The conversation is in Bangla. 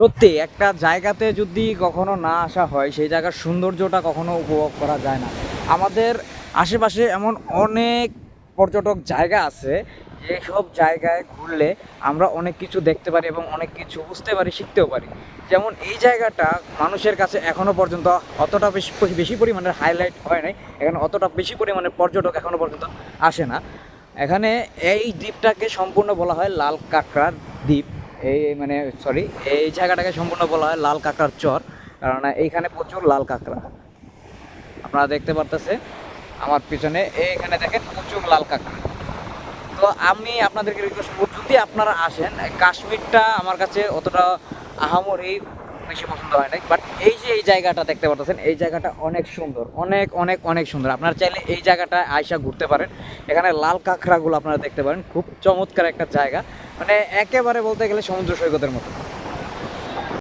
সত্যি, একটা জায়গাতে যদি কখনো না আসা হয়, সেই জায়গার সৌন্দর্যটা কখনো উপভোগ করা যায় না। আমাদের আশেপাশে এমন অনেক পর্যটক জায়গা আছে, যেসব জায়গায় ঘুরলে আমরা অনেক কিছু দেখতে পারি এবং অনেক কিছু বুঝতে পারি, শিখতেও পারি। যেমন এই জায়গাটা মানুষের কাছে এখনও পর্যন্ত অতটা বেশি বেশি পরিমাণের হাইলাইট হয় নাই। এখানে অতটা বেশি পরিমাণের পর্যটক এখনও পর্যন্ত আসে না। এখানে এই দ্বীপটাকে সম্পূর্ণ বলা হয় লাল কাঁকড়ার দ্বীপ। এই মানে সরি এই জায়গাটাকে সম্পূর্ণ বলা হয় লাল কাঁকড়ার চর, কারণ এইখানে প্রচুর লাল কাঁকড়া। আপনারা দেখতে পারতেছে, আমার পিছনে, এইখানে দেখেন প্রচুর লাল কাঁকড়া। তো আমি আপনাদেরকে রিকোয়েস্ট করব, যদি আপনারা আসেন, কাশ্মীরটা আমার কাছে অতটা আহামরি বেশি পছন্দ হয় নাই বাট এই যে এই জায়গাটা দেখতে পাচ্ছেন এই জায়গাটা অনেক সুন্দর, অনেক অনেক অনেক সুন্দর। আপনারা চাইলে এই জায়গাটা আয়সা ঘুরতে পারেন। এখানে লাল কাঁকড়াগুলো আপনারা দেখতে পারেন, খুব চমৎকার একটা জায়গা। মানে একেবারে বলতে গেলে সমুদ্র সৈকতের মতো।